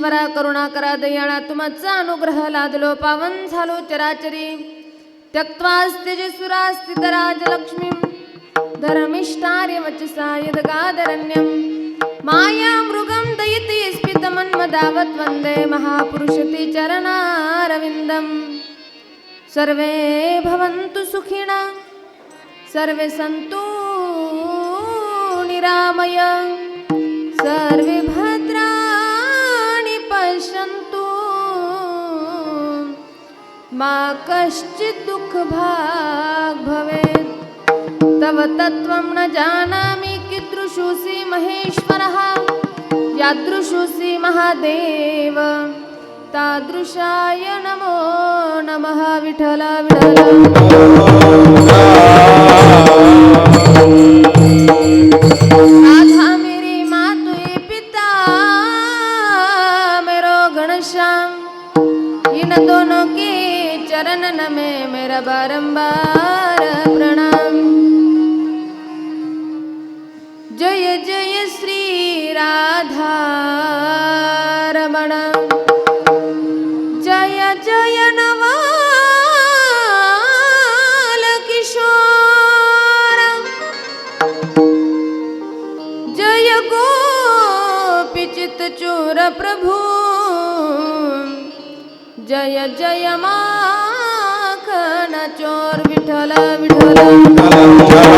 ईश्वरा करुणा करा दयाळा तुमचा अनुग्रह लादलो पावन झालो चराचरी. त्यक्त्वा धर्मिष्ठार्य वचसा यदगादरण्यं माया मृगं दयिते स्फितमन्मदावत् वन्दे महापुरुषते चरणारविन्दं सर्वे भवन्तु सुखिनः सर्वे सन्तु निरामय. सर्वे भद्रा मा कश्चित् दुःखभाग् भवेत्। तव तत्त्वं न जानामि कीदृशोऽसि महेश्वरः यादृशोऽसि महादेव तादृशाय नमो नमः विठल विठल। राधा मेरी माँ पिता मेरो घनश्याम। इन दोनों की चरणन में मेरा बारंबार प्रणाम। जय जय श्री राधा रमण जय जय नवाल किशोर। जय गोपिचित चोर प्रभु। जय जय मा ವಿಠಲ ವಿಠಲ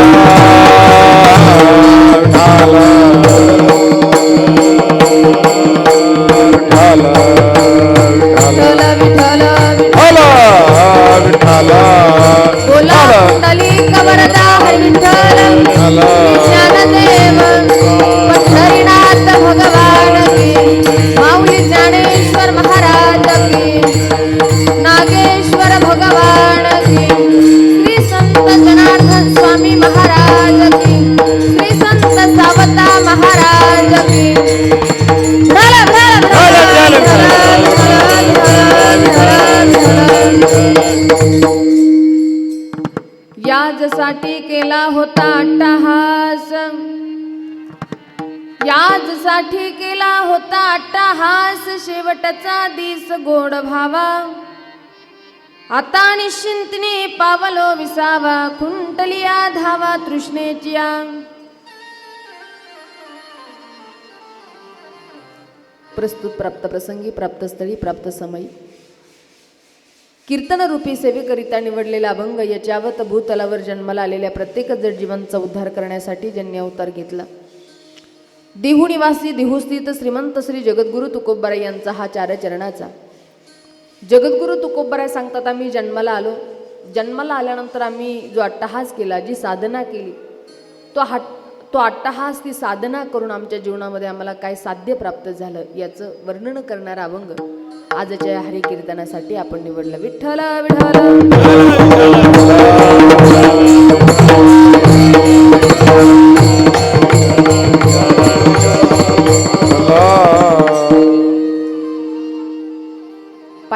त्याचा दिस गोड भावा. आता निश्चिंतने पावलो विसावा खुंटलिया धावा तृष्णेचिया. प्रस्तुत प्राप्त प्रसंगी प्राप्तस्थळी प्राप्त समयी. कीर्तनरूपी सेवेकरिता निवडलेला अभंग याच्यावत भूतलावर जन्माला आलेल्या प्रत्येकच जडजीवांचा उद्धार करण्यासाठी ज्यांनी अवतार घेतला. देहू निवासी देहूस्थित श्रीमंत श्री जगद्गुरु तुकोबराय यांचा हा चारचरणाचा जगद्गुरु तुकोबराय सांगतात आम्ही जन्माला आलो जन्माला आल्यानंतर आम्ही जो अट्टहास केला जी साधना केली तो हट तो अट्टहास ती साधना करून आमच्या जीवनामध्ये आम्हाला काय साध्य प्राप्त झालं याचं वर्णन करणारा अभंग आजच्या हरिकीर्तनासाठी आपण निवडलं विठ्ठल विठ्ठल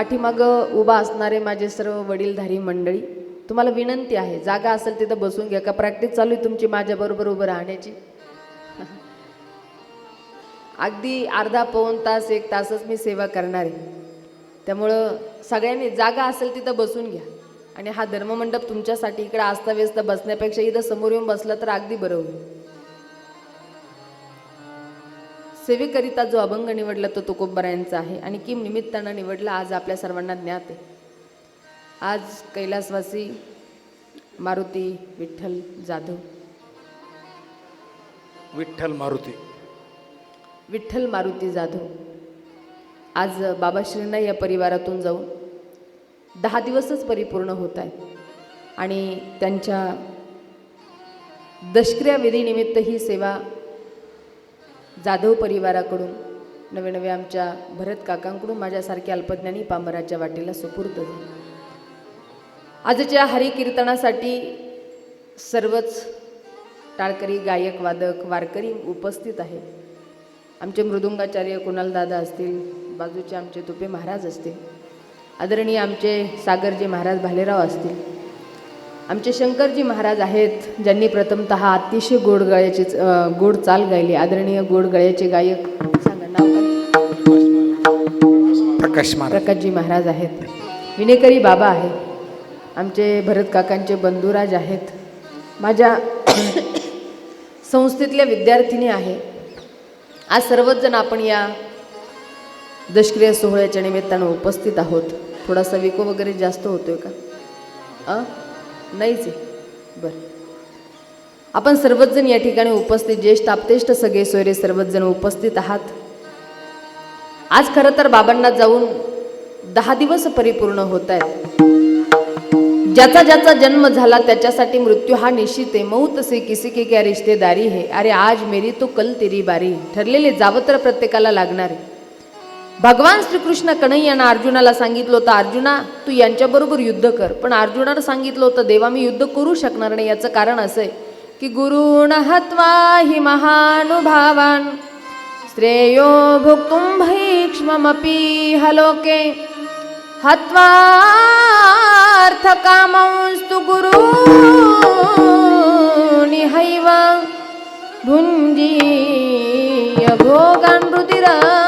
पाठीमागं उभा असणारे माझे सर्व वडीलधारी मंडळी तुम्हाला विनंती आहे जागा असेल तिथं बसून घ्या का प्रॅक्टिस चालू आहे तुमची माझ्याबरोबर उभं राहण्याची? अगदी अर्धा पाऊन तास एक तासच मी सेवा करणार आहे. त्यामुळं सगळ्यांनी जागा असेल तिथं बसून घ्या. आणि हा धर्ममंडप तुमच्यासाठी इकडे आस्ताव्यस्त बसण्यापेक्षा इथं समोर येऊन बसलं तर अगदी बरं होईल. सेवेकरिता जो अभंग निवडला तो तुकोबरायांचा आहे आणि किम निमित्तानं निवडला आज आपल्या सर्वांना ज्ञात आहे. आज कैलासवासी मारुती विठ्ठल जाधव. विठ्ठल मारुती. विठ्ठल मारुती जाधव. आज बाबाश्रींना या परिवारातून जाऊन दहा दिवसच परिपूर्ण होत आहे आणि त्यांच्या दशक्रिया विधीनिमित्त ही सेवा जाधव परिवाराकडून नवे नवे आमच्या भरत काकांकडून माझ्यासारख्या अल्पज्ञानी पामराच्या वाटेला सुपूर्त झाली. आजच्या हरिकीर्तनासाठी सर्वच टाळकरी गायक वादक वारकरी उपस्थित आहेत. आमचे मृदुंगाचार्य कुणाल दादा असतील बाजूचे आमचे तुपे महाराज असतील आदरणीय आमचे सागरजी महाराज भालेराव असतील आमचे शंकरजी महाराज आहेत ज्यांनी प्रथमत अतिशय गोड गळ्याची गोड चाल गायली. आदरणीय गोड गळ्याचे गायक सांगा नाव प्रकाश प्रकाशजी महाराज आहेत. विनेकरी बाबा आहेत. आमचे भरत काकांचे बंधुराज आहेत. माझ्या संस्थेतल्या विद्यार्थिनी आहे. आज सर्वच जण आपण या दशक्रिया सोहळ्याच्या निमित्तानं उपस्थित आहोत. थोडासा विको वगैरे जास्त होतोय का? अ? नाहीच आहे. बरं. आपण सर्वच जण या ठिकाणी उपस्थित ज्येष्ठ आपतेष्ट सगळे सोयरे सर्वच जण उपस्थित आहात. आज खरं तर बाबांना जाऊन दहा दिवस परिपूर्ण होत आहेत. ज्याचा ज्याचा जन्म झाला त्याच्यासाठी मृत्यू हा निश्चित आहे. मौत से किसी के क्या रिश्तेदारी है? अरे आज मेरी तो कल तेरी बारी. ठरलेले जावं तर प्रत्येकाला लागणार आहे. भगवान श्रीकृष्ण कन्हैयानं अर्जुनाला सांगितलं होतं अर्जुना तू यांच्याबरोबर युद्ध कर. पण अर्जुनानं सांगितलं होतं देवा मी युद्ध करू शकणार नाही. याचं कारण असं आहे की गुरुण हत्वा हि महानुभावान श्रेयो भुक्तुं भैक्ष्ममपी हलोके। हत्वार्थकामंस्तु गुरूनिहैव भुञ्जीय भोगान् भोगान प्रदिग्धान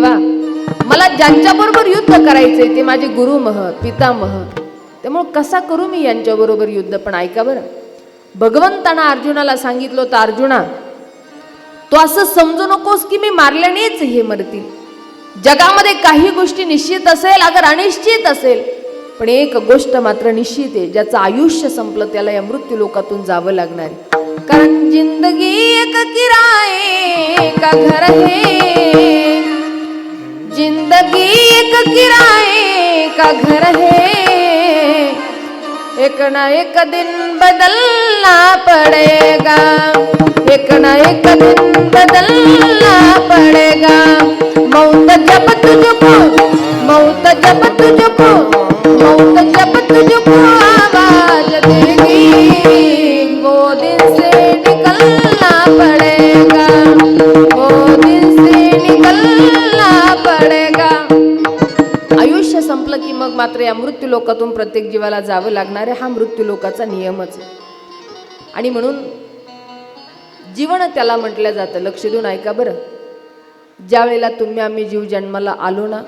देवा मला ज्यांच्याबरोबर युद्ध करायचंय ते माझे गुरुमह पितामह. त्यामुळं कसा करू मी यांच्याबरोबर युद्ध? पण ऐका बरं. भगवंतानं अर्जुनाला सांगितलं होतं अर्जुना तो असं समजू नकोस की मी मारल्यानेच हे मरतील. जगामध्ये काही गोष्टी निश्चित असेल अगर अनिश्चित असेल पण एक गोष्ट मात्र निश्चित आहे ज्याचं आयुष्य संपलं त्याला या मृत्यू लोकातून जावं लागणार कारण जिंदगी एक किराए का घर हे जिंदगी एक किराए का घर है। एक ना एक दिन बदलना पड़ेगा। एक ना एक दिन बदलना पड़ेगा। मौत जब तुझको मौत जब तुझको मौत जब तुझको आवाज देगी। संपलं की मग मात्र या मृत्यूलोकातून प्रत्येक जीवाला जावं लागणार आहे. हा मृत्यूलोकाचा नियमच आहे. आणि म्हणून जीवन त्याला म्हटलं जातं. लक्ष देऊन ऐका बरं. ज्या वेळेला तुम्ही आम्ही जीव जन्माला आलो ना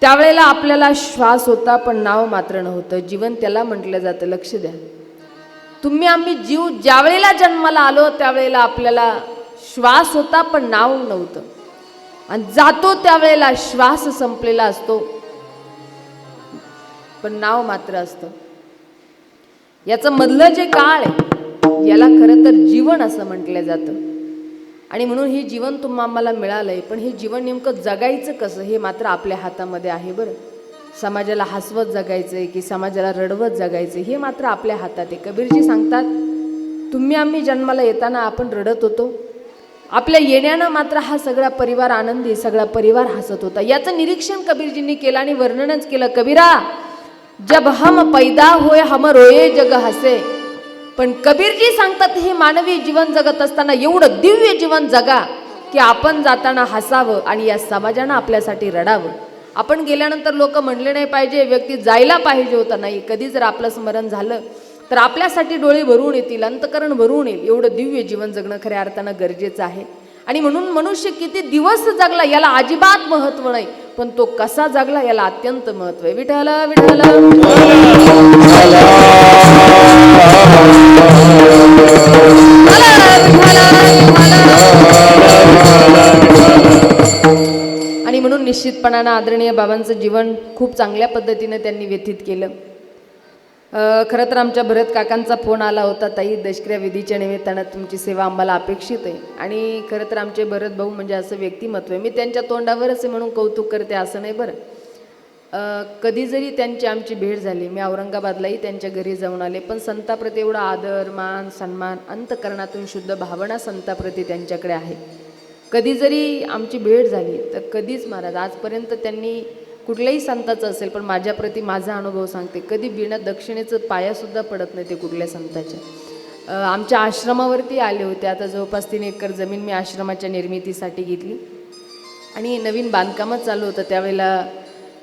त्यावेळेला आपल्याला श्वास होता पण नाव मात्र नव्हतं. जीवन त्याला म्हटलं जातं. लक्ष द्या. तुम्ही आम्ही जीव ज्या वेळेला जन्माला आलो त्यावेळेला आपल्याला श्वास होता पण नाव नव्हतं. आणि जातो त्यावेळेला श्वास संपलेला असतो. पण नाव मात्र असतं. याचं मधलं जे काळ आहे याला खरं तर जीवन असं म्हटलं जातं. आणि म्हणून हे जीवन तुम्हा आम्हाला मिळालंय पण हे जीवन नेमकं जगायचं कसं हे मात्र आपल्या हातामध्ये आहे बरं. समाजाला हसवत जगायचं आहे की समाजाला रडवत जगायचं हे मात्र आपल्या हातात आहे. कबीरजी सांगतात तुम्ही आम्ही जन्माला येताना आपण रडत होतो. आपल्या येण्यानं मात्र हा सगळा परिवार आनंदी सगळा परिवार हसत होता. याचं निरीक्षण कबीरजींनी केलं आणि वर्णनच केलं. कबीरा जब हम पैदा होय हम रोये जग हसे. पण कबीरजी सांगतात हे मानवी जीवन जगत असताना एवढं दिव्य जीवन जगा की आपण जाताना हसावं आणि या समाजानं आपल्यासाठी रडावं. आपण गेल्यानंतर लोक म्हणले नाही पाहिजे व्यक्ती जायला पाहिजे होता. नाही कधी जर आपलं स्मरण झालं तर आपल्यासाठी डोळे भरून येतील अंतकरण भरून येईल. एवढं दिव्य जीवन जगणं खऱ्या अर्थानं गरजेचं आहे. आणि म्हणून मनुष्य किती दिवस जगला याला अजिबात महत्त्व नाही पण तो कसा जगला याला अत्यंत महत्त्व आहे. विठ्ठल विठ्ठल. आणि म्हणून निश्चितपणानं आदरणीय बाबांचं जीवन खूप चांगल्या पद्धतीनं त्यांनी व्यतीत केलं. खरं तर आमच्या भरत काकांचा फोन आला होता ताई दशक्रिया विधीच्या निमित्तानं तुमची सेवा आम्हाला अपेक्षित आहे. आणि खरं तर आमचे भरत भाऊ म्हणजे असं व्यक्तिमत्व आहे. मी त्यांच्या तोंडावरच आहे म्हणून कौतुक करते असं नाही बरं. कधी जरी त्यांची आमची भेट झाली मी औरंगाबादलाही त्यांच्या घरी जाऊन आले पण संताप्रती एवढा आदर मान सन्मान अंतकरणातून शुद्ध भावना संताप्रती त्यांच्याकडे आहे. कधी जरी आमची भेट झाली तर कधीच महाराज आजपर्यंत त्यांनी कुठल्याही संताचं असेल पण माझ्याप्रती माझा अनुभव सांगते. कधी बिना दक्षिणेचं पायासुद्धा पडत नाही ते कुठल्या संताच्या. आमच्या आश्रमावरती आले होते. आता जवळपास तीन एकर जमीन मी आश्रमाच्या निर्मितीसाठी घेतली. आणि नवीन बांधकामच चालू होतं. त्यावेळेला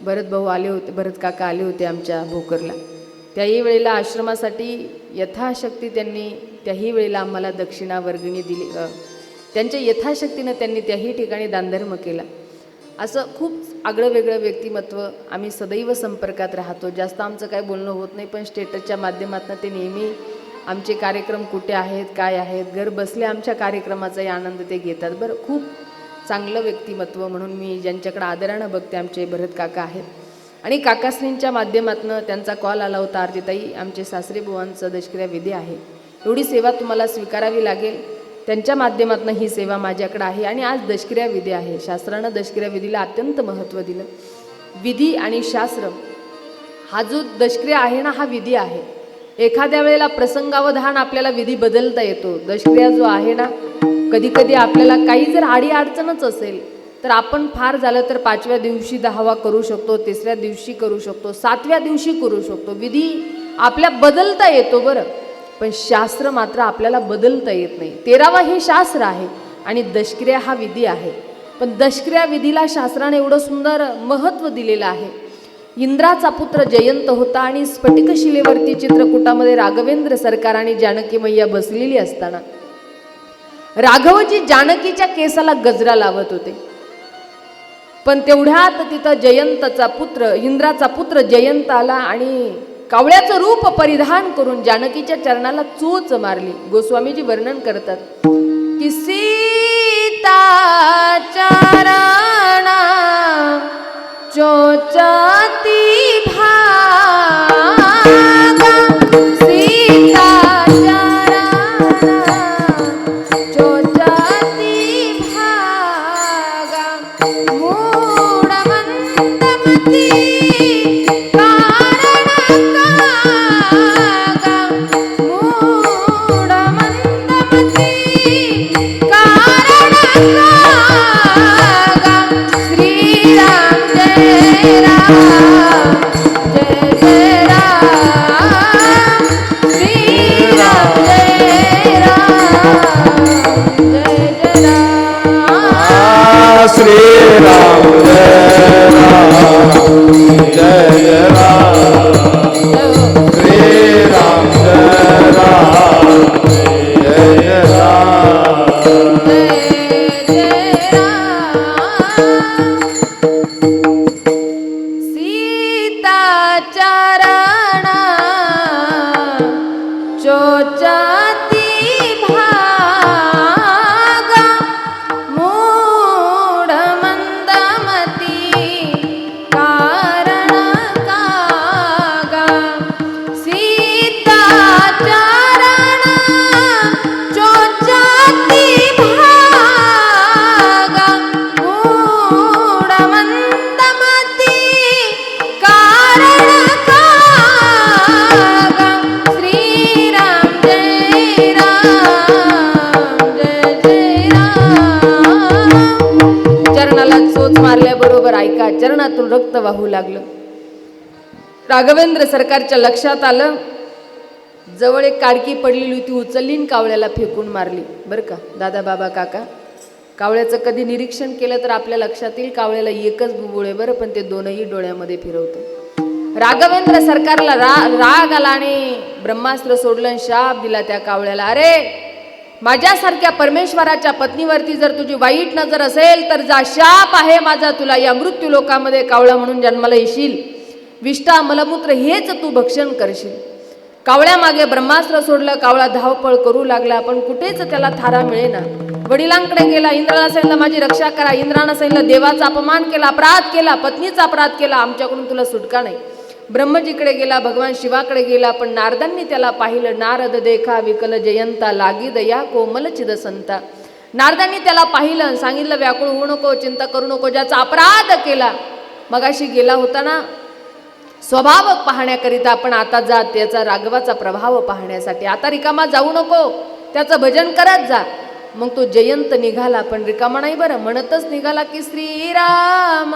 भरत भाऊ आले होते भरत काका आले होते आमच्या भोकरला. त्याही वेळेला आश्रमासाठी यथाशक्ती त्यांनी त्याही वेळेला आम्हाला दक्षिणा वर्गणी दिली त्यांच्या यथाशक्तीनं त्यांनी त्याही ठिकाणी दानधर्म केला. असं खूप आगळं वेगळं व्यक्तिमत्व आम्ही सदैव संपर्कात राहतो. जास्त आमचं काय बोलणं होत नाही पण स्टेटसच्या माध्यमातून ते नेहमी आमचे कार्यक्रम कुठे आहेत काय आहेत घर बसल्या आमच्या कार्यक्रमाचाही आनंद ते घेतात. बरं खूप चांगलं व्यक्तिमत्व म्हणून मी ज्यांच्याकडे आदरानं बघते आमचे भरत काका आहेत. आणि काकाश्रींच्या माध्यमातून त्यांचा कॉल आला होता आरतीताई आमचे सासरे बुवांचं दशक्रिया विधी आहे. एवढी सेवा तुम्हाला स्वीकारावी लागेल. त्यांच्या माध्यमातून ही सेवा माझ्याकडे आहे आणि आज दशक्रिया विधी आहे. शास्त्रानं दशक्रिया विधीला अत्यंत महत्त्व दिलं. विधी आणि शास्त्र हा जो दशक्रिया आहे ना हा विधी आहे. एखाद्या वेळेला प्रसंगावधान आपल्याला विधी बदलता येतो. दशक्रिया जो आहे ना कधी कधी आपल्याला काही जर आडी अडचणच असेल तर आपण फार झालं तर पाचव्या दिवशी दहावा करू शकतो तिसऱ्या दिवशी करू शकतो सातव्या दिवशी करू शकतो. विधी आपल्या बदलता येतो बरं. पण शास्त्र मात्र आपल्याला बदलता येत नाही. तेरावा हे शास्त्र आहे आणि दशक्रिया हा विधी आहे. पण दशक्रिया विधीला शास्त्राने एवढं सुंदर महत्त्व दिलेलं आहे. इंद्राचा पुत्र जयंत होता आणि स्फटिकशिलेवरती चित्रकूटामध्ये राघवेंद्र सरकार आणि जानकी मैया बसलेली असताना राघवजी जानकीच्या केसाला गजरा लावत होते. पण तेवढ्यात तिथं जयंतचा पुत्र इंद्राचा पुत्र जयंत आला आणि कावळ्याचं रूप परिधान करून जानकीच्या चरणाला चोच मारली. गोस्वामीजी वर्णन करतात की सीता चोचा রোজ चरणातून रक्त वाहू लागलं. राघवेंद्र सरकारच्या लक्षात आलं. जवळ एक काडकी पडलेली होती उचललीन कावळ्याला फेकून मारली. बरं का दादा बाबा काका? कावळ्याचं कधी निरीक्षण केलं तर आपल्या लक्षात येईल कावळ्याला एकच बुबुळ आहे बरं पण ते दोनही डोळ्यामध्ये फिरवतं. राघवेंद्र सरकारला रा राग आला आणि ब्रह्मास्त्र सोडलं शाप दिला त्या कावळ्याला. अरे माझ्यासारख्या परमेश्वराच्या पत्नीवरती जर तुझी वाईट नजर असेल तर जा शाप आहे माझा. तुला या मृत्यू लोकामध्ये कावळा म्हणून जन्माला येशील. विष्ठा मलमूत्र हेच तू भक्षण करशील. कावळ्यामागे ब्रह्मास्त्र सोडलं कावळा धावपळ करू लागला पण कुठेच त्याला थारा मिळेना. वडिलांकडे गेला इंद्राला सांगितलं माझी रक्षा करा. इंद्रानं सांगितलं देवाचा अपमान केला अपराध केला पत्नीचा अपराध केला आमच्याकडून तुला सुटका नाही. ब्रह्मजीकडे गेला भगवान शिवाकडे गेला पण नारदांनी त्याला पाहिलं नारद देखा विकल जयंता लागी दया कोमल चिद संता नारदांनी त्याला पाहिलं आणि सांगितलं व्याकुळ होऊ नको चिंता करू नको ज्याचा अपराध केला. मगाशी गेला होता ना स्वभाव पाहण्याकरिता आपण आता जा त्याचा राघवाचा प्रभाव पाहण्यासाठी. आता रिकामा जाऊ नको त्याचं भजन करत जा. मग तो जयंत निघाला पण रिकामा नाही बरं म्हणतच निघाला की श्रीराम.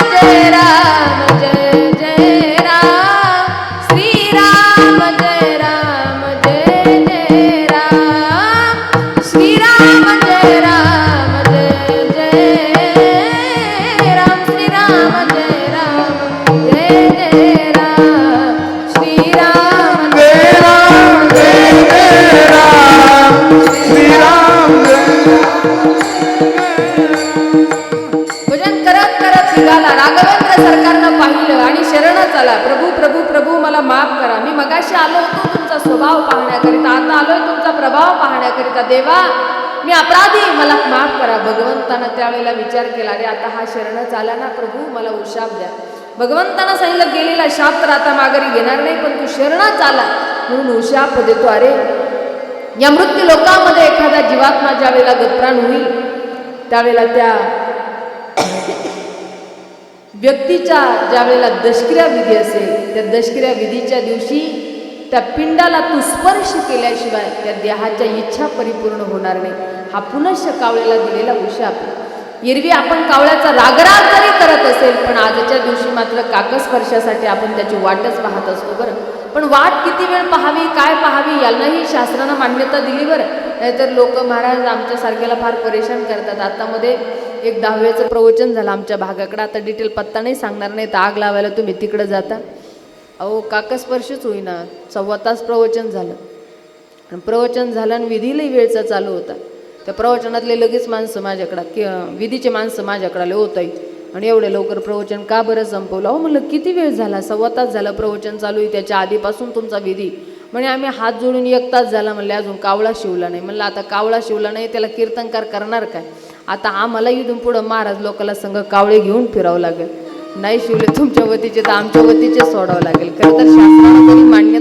चला प्रभू प्रभू प्रभू मला माफ करा. मी मगाशी आलो होतो तुमचा स्वभाव पाहण्याकरिता. आता आलोय तुमचा प्रभाव पाहण्याकरिता. देवा मी अपराधी. मला माफ करा. भगवंतानं त्यावेळेला विचार केला अरे आता हा शरणच आला ना प्रभू मला उशाप द्या. भगवंतानं सांगितलं गेलेला शाप तर आता माघारी घेणार नाही पण तू शरणच आला. म्हणून उशाप देतो अरे या मृत्यू लोकांमध्ये एखादा जीवात्मा ज्या वेळेला गतप्राण होईल त्यावेळेला त्या व्यक्तीच्या ज्या वेळेला दशक्रिया विधी असेल त्या दशक्रिया विधीच्या दिवशी त्या पिंडाला तू स्पर्श केल्याशिवाय त्या देहाच्या इच्छा परिपूर्ण होणार नाही. हा पुनश्च कावळ्याला दिलेला उशाप एरवी आपण कावळ्याचा रागराग जरी करत असेल पण आजच्या दिवशी मात्र काकस्पर्शासाठी आपण त्याची वाटच पाहत असतो बरं. पण वाट किती वेळ पाहावी काय पाहावी यालाही शास्त्रानं मान्यता दिली बरं. नाहीतर लोक महाराज आमच्यासारख्याला फार परेशान करतात. आतामध्ये एक दहाव्याचं प्रवचन झालं आमच्या भागाकडं. आता डिटेल पत्ता नाही सांगणार नाही तर आग लावायला तुम्ही तिकडं जाता. अहो काकस्पर्शच होईना. सव्वा तास प्रवचन झालं. आणि प्रवचन झालं आणि विधीलाही वेळचा चालू होता. त्या प्रवचनातले लगेच माणसं माझ्याकडं की विधीचे माणसं माझ्याकडं आले होत आणि एवढं लवकर प्रवचन का बरं संपवलं? अहो म्हणलं किती वेळ झाला? सव्वा तास झाला प्रवचन चालू आहे त्याच्या आधीपासून तुमचा विधी. म्हणे आम्ही हात जोडून एक तास झाला म्हणले अजून कावळा शिवला नाही. म्हणलं आता कावळा शिवला नाही त्याला कीर्तनकार करणार काय? आता आम्हाला इथून पुढं महाराज लोकांना संघ कावळे घेऊन फिरावं लागेल. नाही शिवले तुमच्या वतीचे तर आमच्या वतीचे सोडावं लागेल. खरं तर शासनाला तरी मान्यता